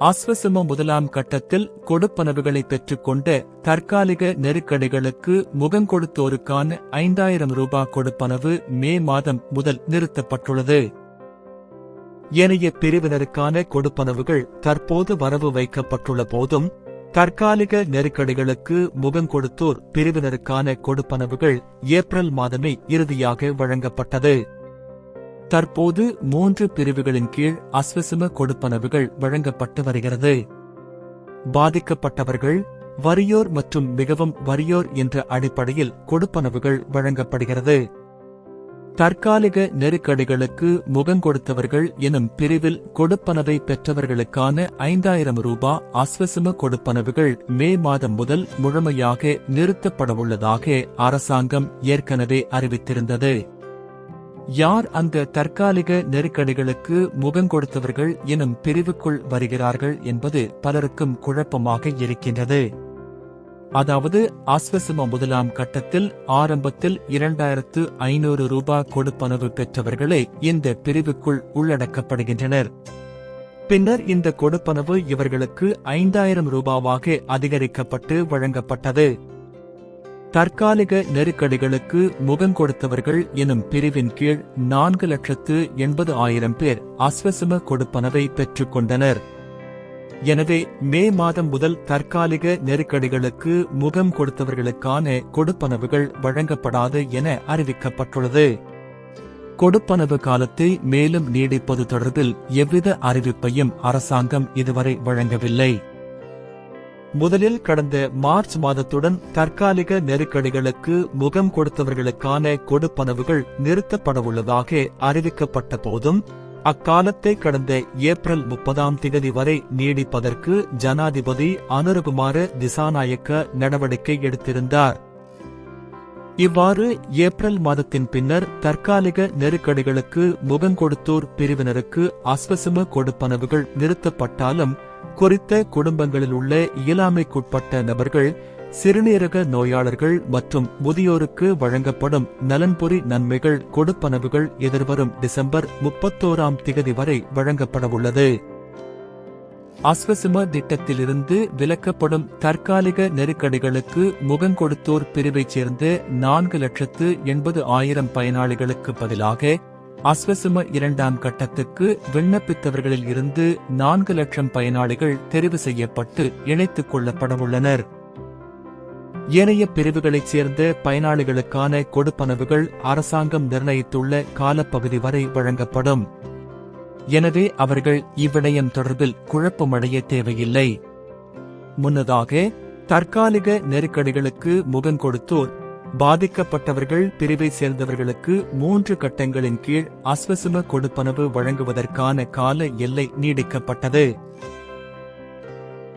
அஸ்வசம முதலாம் கட்டத்தில் கொடுப்பனவுகளை பெற்றுக்கொண்ட தற்காலிக நெருக்கடிகளுக்கு முகங்கொடுத்தோருக்கான ஐந்தாயிரம் ரூபாய் கொடுப்பனவு மே மாதம் முதல் நிறுத்தப்பட்டுள்ளது. ஏனைய பிரிவினருக்கான கொடுப்பனவுகள் தற்போது வரவு வைக்கப்பட்டுள்ள போதும் தற்காலிக நெருக்கடிகளுக்கு முகங்கொடுத்தோர் பிரிவினருக்கான கொடுப்பனவுகள் ஏப்ரல் மாதமே இறுதியாக வழங்கப்பட்டது. தற்போது மூன்று பிரிவுகளின் கீழ் அஸ்வசிம கொடுப்பனவுகள் வழங்கப்பட்டு வருகிறது. பாதிக்கப்பட்டவர்கள் வறியோர் மற்றும் மிகவும் வறியோர் என்ற அடிப்படையில் கொடுப்பனவுகள் வழங்கப்படுகிறது. தற்காலிக நெருக்கடிகளுக்கு முகங்கொடுத்தவர்கள் எனும் பிரிவில் கொடுப்பனவை பெற்றவர்களுக்கான ஐந்தாயிரம் ரூபாய் அஸ்வசிம கொடுப்பனவுகள் மே மாதம் முதல் முழுமையாக நிறுத்தப்படவுள்ளதாக அரசாங்கம் ஏற்கனவே அறிவித்திருந்தது. யார் அந்த தற்காலிக நெருக்கடிகளுக்கு முகங்கொடுத்தவர்கள் எனும் பிரிவுக்குள் வருகிறார்கள் என்பது பலருக்கும் குழப்பமாக இருக்கின்றது. அதாவது ஆஸ்வசம முதலாம் கட்டத்தில் ஆரம்பத்தில் இரண்டாயிரத்து ஐநூறு ரூபாய் கொடுப்பனவு பெற்றவர்களே இந்த பிரிவுக்குள் உள்ளடக்கப்படுகின்றனர். பின்னர் இந்த கொடுப்பனவு இவர்களுக்கு ஐந்தாயிரம் ரூபாவாக அதிகரிக்கப்பட்டு வழங்கப்பட்டது. தற்காலிக நெருக்கடிகளுக்கு முகம் கொடுத்தவர்கள் எனும் பிரிவின் கீழ் நான்கு லட்சத்து எண்பது ஆயிரம் பேர் அஸ்வசம கொடுப்பனவை பெற்றுக் கொண்டனர். எனவே மே மாதம் முதல் தற்காலிக நெருக்கடிகளுக்கு முகம் கொடுத்தவர்களுக்கான கொடுப்பனவுகள் வழங்கப்படாது என அறிவிக்கப்பட்டுள்ளது. கொடுப்பனவு காலத்தை மேலும் நீடிப்பது தொடர்பில் எவ்வித அறிவிப்பையும் அரசாங்கம் இதுவரை வழங்கவில்லை. முதலில் கடந்த மார்ச் மாதத்துடன் தற்காலிக நெருக்கடிகளுக்கு முகம் கொடுத்தவர்களுக்கான கொடுப்பனவுகள் நிறுத்தப்படவுள்ளதாக அறிவிக்கப்பட்ட போதும் அக்காலத்தை கடந்த ஏப்ரல் முப்பதாம் தேதி வரை நீடிப்பதற்கு ஜனாதிபதி அனுரகுமார திசாநாயக்க நடவடிக்கை எடுத்திருந்தார். இவ்வாறு ஏப்ரல் மாதத்தின் பின்னர் தற்காலிக நெருக்கடிகளுக்கு முகங்கொடுத்தோர் பிரிவினருக்கு அஸ்வசம கொடுப்பனவுகள் நிறுத்தப்பட்டாலும் குறித்த குடும்பங்களில் உள்ள இயலாமைக்குட்பட்ட நபர்கள் சிறுநீரக நோயாளர்கள் மற்றும் முதியோருக்கு வழங்கப்படும் நலன்புரி நன்மைகள் கொடுப்பனவுகள் எதிர்வரும் டிசம்பர் முப்பத்தோராம் திகதி வரை வழங்கப்படவுள்ளது. அஸ்வசிம திட்டத்திலிருந்து விலக்கப்படும் தற்காலிக நெருக்கடிகளுக்கு முகங்கொடுத்தோர் பிரிவைச் சேர்ந்த நான்கு லட்சத்து எண்பது ஆயிரம் பயனாளிகளுக்கு பதிலாக அஸ்வசும இரண்டாம் கட்டத்துக்கு விண்ணப்பித்தவர்களில் இருந்து நான்கு லட்சம் பயனாளிகள் தெரிவு செய்யப்பட்டு இணைத்துக் கொள்ளப்படவுள்ளனர். ஏனைய பிரிவுகளைச் சேர்ந்த பயனாளிகளுக்கான கொடுப்பனவுகள் அரசாங்கம் நிர்ணயித்துள்ள காலப்பகுதி வரை வழங்கப்படும். எனவே அவர்கள் இவ்விடயம் தொடர்பில் குழப்பமடைய தேவையில்லை. முன்னதாக தற்காலிக நெருக்கடிகளுக்கு முகங்கொடுத்தோர் பாதிக்கப்பட்டவர்கள் பிரிவை சேர்ந்தவர்களுக்கு மூன்று கட்டங்களின் கீழ் அஸ்வசும கொடுப்பனவு வழங்குவதற்கான கால எல்லை நீடிக்கப்பட்டது.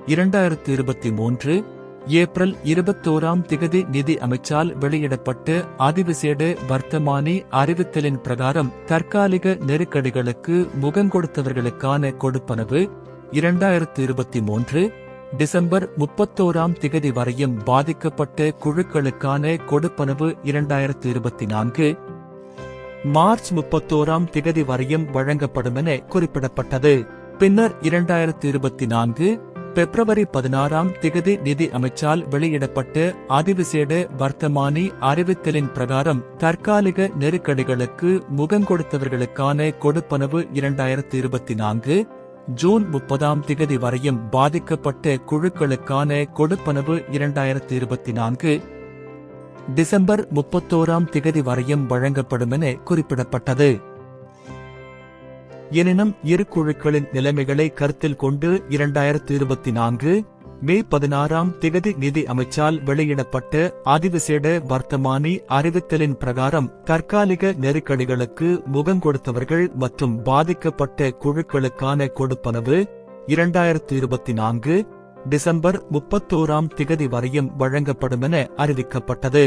இரண்டாயிரத்தி இருபத்தி மூன்று ஏப்ரல் இருபத்தோராம் திகதி நிதி அமைச்சால் வெளியிடப்பட்டு அதிவிசேட வர்த்தமானி அறிவித்தலின் பிரகாரம் தற்காலிக நெருக்கடிகளுக்கு முகங்கொடுத்தவர்களுக்கான கொடுப்பனவு இரண்டாயிரத்து இருபத்தி மூன்று டிசம்பர் முப்பத்தோராம் திகதி வரையும் பாதிக்கப்பட்ட குழுக்களுக்கான கொடுப்பனவு இரண்டாயிரத்து இருபத்தி நான்கு மார்ச் முப்பத்தோராம் திகதி வரையும் வழங்கப்படும் என குறிப்பிடப்பட்டது. பின்னர் இரண்டாயிரத்து இருபத்தி நான்கு பிப்ரவரி பதினாறாம் திகதி நிதி அமைச்சால் வெளியிடப்பட்ட அதிவிசேட வர்த்தமானி அறிவித்தலின் பிரகாரம் தற்காலிக நெருக்கடிகளுக்கு முகம் கொடுத்தவர்களுக்கான கொடுப்பனவு இரண்டாயிரத்து இருபத்தி நான்கு ஜூன் முப்பதாம் திகதி வரையும் பாதிக்கப்பட்ட குழுக்களுக்கான கொடுப்பனவு இரண்டாயிரத்தி இருபத்தி நான்கு டிசம்பர் முப்பத்தோராம் திகதி வரையும் வழங்கப்படும் என குறிப்பிடப்பட்டது. எனினும் இரு குழுக்களின் நிலைமைகளை கருத்தில் கொண்டு இரண்டாயிரத்து இருபத்தி நான்கு மே பதினாறாம் திகதி நிதி அமைச்சால் வெளியிடப்பட்ட அதிவிசேட வர்த்தமானி அறிவித்தலின் பிரகாரம் தற்காலிக நெருக்கடிகளுக்கு முகங்கொடுத்தவர்கள் மற்றும் பாதிக்கப்பட்ட குழுக்களுக்கான கொடுப்பனவு இரண்டாயிரத்து இருபத்தி நான்கு டிசம்பர் முப்பத்தோராம் திகதி வரையும் வழங்கப்படும் என அறிவிக்கப்பட்டது.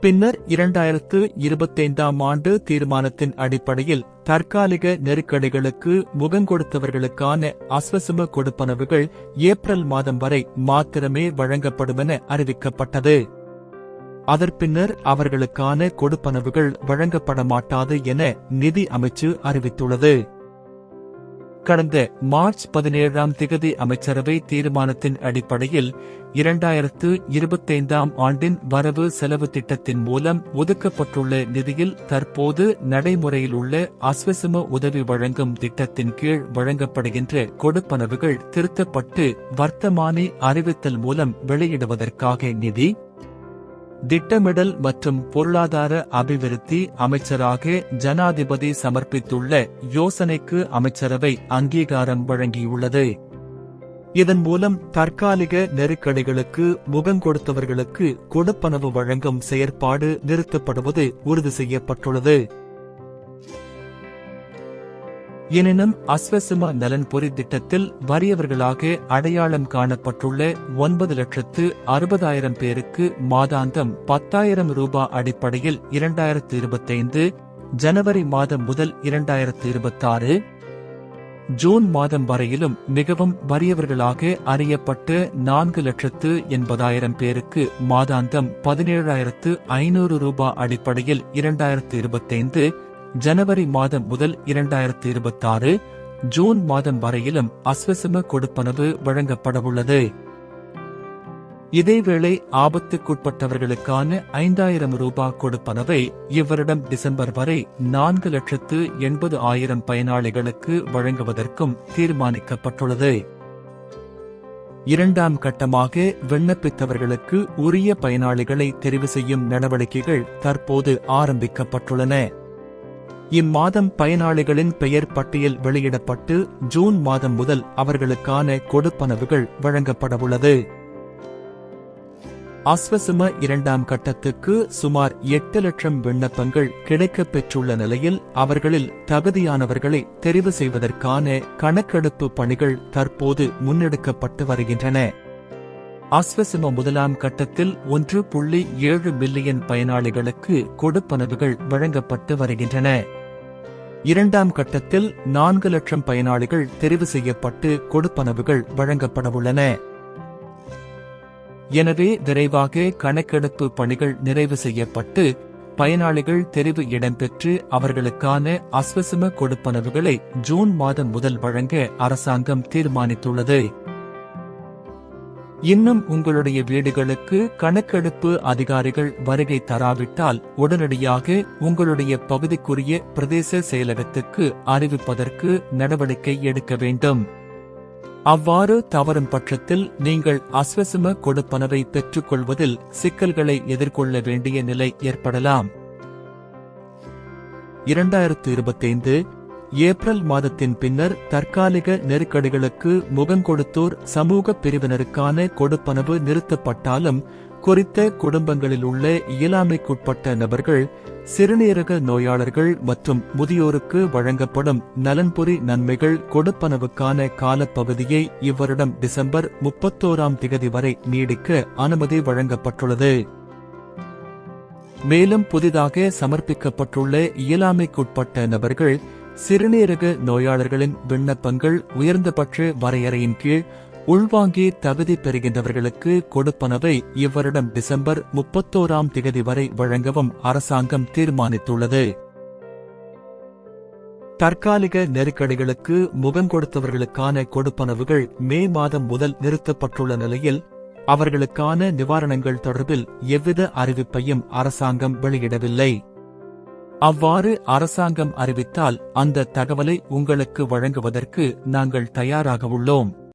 பின்னர் இரண்டாயிரத்து இருபத்தைந்தாம் ஆண்டு தீர்மானத்தின் அடிப்படையில் தற்காலிக நெருக்கடிகளுக்கு முகங்கொடுத்தவர்களுக்கான அஸ்வசும கொடுப்பனவுகள் ஏப்ரல் மாதம் வரை மாத்திரமே வழங்கப்படும் என அறிவிக்கப்பட்டது அதற்பின்னர் அவர்களுக்கான கொடுப்பனவுகள் வழங்கப்பட மாட்டாது என நிதி அமைச்சு அறிவித்துள்ளது. கடந்த மார்ச் பதினேழாம் திகதி அமைச்சரவை தீர்மானத்தின் அடிப்படையில் இரண்டாயிரத்து இருபத்தைந்தாம் ஆண்டின் வரவு செலவு திட்டத்தின் மூலம் ஒதுக்கப்பட்டுள்ள நிதியில் தற்போது நடைமுறையில் உள்ள அஸ்வசம உதவி வழங்கும் திட்டத்தின் கீழ் வழங்கப்படுகின்ற கொடுப்பனவுகள் திருத்தப்பட்டு வர்த்தமானி அறிவித்தல் மூலம் வெளியிடுவதற்காக நிதி திட்டமிடல் மற்றும் பொருளாதார அபிவிருத்தி அமைச்சராக ஜனாதிபதி சமர்ப்பித்துள்ள யோசனைக்கு அமைச்சரவை அங்கீகாரம் வழங்கியுள்ளது. இதன் மூலம் தற்காலிக நெருக்கடிகளுக்கு முகம் கொடுத்தவர்களுக்கு கொடுப்பனவு வழங்கும் செயற்பாடு நிறுத்தப்படுவது உறுதி செய்யப்பட்டுள்ளது. எனினும் அஸ்வசும நலன்பொறி திட்டத்தில் வறியவர்களாக அடையாளம் காணப்பட்டுள்ள ஒன்பது லட்சத்து அறுபதாயிரம் பேருக்கு மாதாந்தம் பத்தாயிரம் ரூபாய் அடிப்படையில் இரண்டாயிரத்து இருபத்தைந்து ஜனவரி மாதம் முதல் இரண்டாயிரத்து இருபத்தாறு ஜூன் மாதம் வரையிலும் மிகவும் வறியவர்களாக அறியப்பட்ட நான்கு லட்சத்து எண்பதாயிரம் பேருக்கு மாதாந்தம் பதினேழாயிரத்து ஐநூறு ரூபாய் அடிப்படையில் இரண்டாயிரத்து இருபத்தைந்து ஜனவரி மாதம் முதல் இரண்டாயிரத்தி இருபத்தாறு ஜூன் மாதம் வரையிலும் அஸ்வசம கொடுப்பனவு வழங்கப்படவுள்ளது. இதேவேளை ஆபத்துக்குட்பட்டவர்களுக்கான ஐந்தாயிரம் ரூபாய் கொடுப்பனவை இவ்வருடம் டிசம்பர் வரை நான்கு லட்சத்து எண்பது ஆயிரம் பயனாளிகளுக்கு வழங்குவதற்கும் தீர்மானிக்கப்பட்டுள்ளது. இரண்டாம் கட்டமாக விண்ணப்பித்தவர்களுக்கு உரிய பயனாளிகளை தெரிவு செய்யும் நடவடிக்கைகள் தற்போது ஆரம்பிக்கப்பட்டுள்ளன. இம்மாதம் பயனாளிகளின் பெயர் பட்டியல் வெளியிடப்பட்டு ஜூன் மாதம் முதல் அவர்களுக்கான கொடுப்பனவுகள் வழங்கப்படவுள்ளது. அஸ்வசும இரண்டாம் கட்டத்துக்கு சுமார் எட்டு லட்சம் விண்ணப்பங்கள் கிடைக்கப் பெற்றுள்ள நிலையில் அவர்களில் தகுதியானவர்களை தெரிவு செய்வதற்கான கணக்கெடுப்பு பணிகள் தற்போது முன்னெடுக்கப்பட்டு வருகின்றன. அஸ்வசும முதலாம் கட்டத்தில் ஒன்று புள்ளி ஏழு மில்லியன் பயனாளிகளுக்கு கொடுப்பனவுகள் வழங்கப்பட்டு வருகின்றன. இரண்டாம் கட்டத்தில் நான்கு லட்சம் பயனாளிகள் தெரிவு செய்யப்பட்டு கொடுப்பனவுகள் வழங்கப்படவுள்ளன. எனவே விரைவாக கணக்கெடுப்பு பணிகள் நிறைவு செய்யப்பட்டு பயனாளிகள் தெரிவு இடம்பெற்று அவர்களுக்கான அஸ்வசம கொடுப்பனவுகளை ஜூன் மாதம் முதல் வழங்க அரசாங்கம் தீர்மானித்துள்ளது. இன்னும் உங்களுடைய வீடுகளுக்கு கணக்கெடுப்பு அதிகாரிகள் வருகை தராவிட்டால் உடனடியாக உங்களுடைய பகுதிக்குரிய பிரதேச செயலகத்துக்கு அறிவிப்பதற்கு நடவடிக்கை எடுக்க வேண்டும். அவ்வாறு தவறும் பட்சத்தில் நீங்கள் அஸ்வசம கொடுப்பனவை பெற்றுக்கொள்வதில் சிக்கல்களை எதிர்கொள்ள வேண்டிய நிலை ஏற்படலாம். இரண்டாயிரத்து இருபத்தைந்து ஏப்ரல் மாதத்தின் பின்னர் தற்காலிக நெருக்கடிகளுக்கு முகங்கொடுத்தோர் சமூக பிரிவினருக்கான கொடுப்பனவு நிறுத்தப்பட்டாலும் குறித்த குடும்பங்களில் உள்ள இயலாமைக்குட்பட்ட நபர்கள் சிறுநீரக நோயாளர்கள் மற்றும் முதியோருக்கு வழங்கப்படும் நலன்புரி நன்மைகள் கொடுப்பனவுக்கான காலப்பகுதியை இவ்வருடம் டிசம்பர் முப்பத்தோராம் திகதி வரை நீடிக்க அனுமதி வழங்கப்பட்டுள்ளது. மேலும் புதிதாக சமர்ப்பிக்கப்பட்டுள்ள இயலாமைக்குட்பட்ட நபர்கள் சிறுநீரக நோயாளர்களின் விண்ணப்பங்கள் உயர்ந்தபட்ச வரையறையின் கீழ் உள்வாங்கி தகுதி பெறுகின்றவர்களுக்கு கொடுப்பனவை இவ்வருடம் டிசம்பர் முப்பத்தோராம் திகதி வரை வழங்கவும் அரசாங்கம் தீர்மானித்துள்ளது. தற்காலிக நெருக்கடிகளுக்கு முகம் கொடுத்தவர்களுக்கான கொடுப்பனவுகள் மே மாதம் முதல் நிறுத்தப்பட்டுள்ள நிலையில் அவர்களுக்கான நிவாரணங்கள் தொடர்பில் எவ்வித அறிவிப்பையும் அரசாங்கம் வெளியிடவில்லை. அவ்வாறு அரசாங்கம் அறிவித்தால் அந்த தகவலை உங்களுக்கு வழங்குவதற்கு நாங்கள் தயாராக உள்ளோம்.